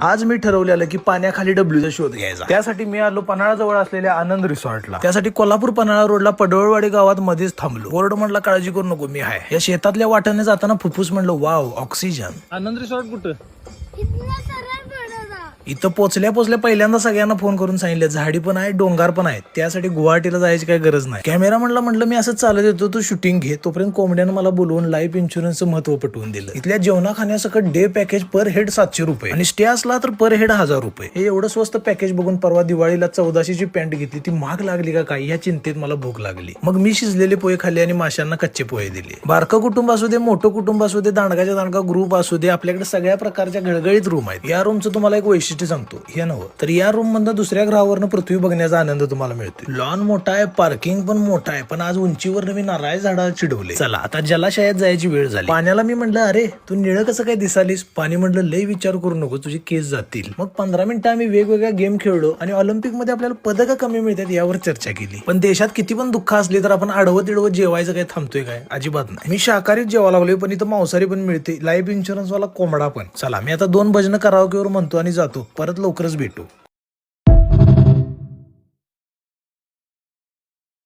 आज मी ठरवलेलं की पाण्याखाली डब्ल्यूचा शोध घ्यायचा. त्यासाठी मी आलो पन्हाळा जवळ असलेल्या आनंद रिसॉर्टला. त्यासाठी कोल्हापूर पन्हाळा रोडला पडवळवाडी गावात मध्येच थांबलो. बोर्ड म्हटलं काळजी करू नको मी आहे. या शेतातल्या वाटाने जाताना फुफ्फुस म्हणलं वाव ऑक्सिजन. आनंद रिसॉर्ट कुठं? इथं पोचल्या पोचल्या पहिल्यांदा सगळ्यांना फोन करून सांगितलं झाडी पण आहे डोंगर पण आहेत त्यासाठी गुवाहाटीला जायची काही गरज नाही. कॅमेरा म्हणला म्हटलं मी असं चालत येतो तू शूटिंग घे. तोपर्यंत कोंबड्यानं मला बोलवून लाईफ इन्शुरन्सचं महत्त्व पटवून दिलं. इथल्या जेवणा खाण्यासकट डे पॅकेज पर हेड सातशे रुपये. आणि स्टे असला तर पर हेड हजार रुपये. हे एवढं स्वस्त पॅकेज बघून परवा दिवाळीला चौदाशेची पॅन्ट घेतली. ती महाग लागली का काही या चिंतेत मला भूक लागली. मग मी शिजलेले पोहे खाल्ले आणि माशांना कच्चे पोहे दिले. बारकं कुटुंब असू दे मोठं कुटुंब असू दे दांडगाच्या दांडगा ग्रुप असू दे आपल्याकडे सगळ्या प्रकारच्या घळघळीत रूम आहेत. या रूमचं तुम्हाला एक वैशिष्ट्य सांगतो हे नवं तर या रूम मधनं दुसऱ्या ग्रहावरनं पृथ्वी बघण्याचा आनंद तुम्हाला मिळतो लॉन मोठा आहे पार्किंग पण मोठा आहे पण आज उंचीवर मी नारळ झाडा चिडवले. चला आता जलाशयात जायची वेळ झाली. पाण्याला मी म्हणलं अरे तू निळं कसं काय दिसालीस? पाणी म्हटलं लय विचार करू नको तुझे केस जातील. मग पंधरा मिनिटं आम्ही वेगवेगळ्या गेम खेळलो आणि ऑलिम्पिकमध्ये आपल्याला पदकं कमी मिळतात यावर चर्चा केली. पण देशात किती पण दुःख असली तर आपण आडवं तिडवं जेवायचं काय थांबतोय काय? अजिबात नाही. मी शाकाहारीच जेवा लागलोय पण इथं मांसाहारी पण मिळते. लाईफ इन्शुरन्स वाला कोंबडा पण. चला मी आता दोन भजन करावकीवर म्हणतो आणि जातो. परत लवकरच भेटू.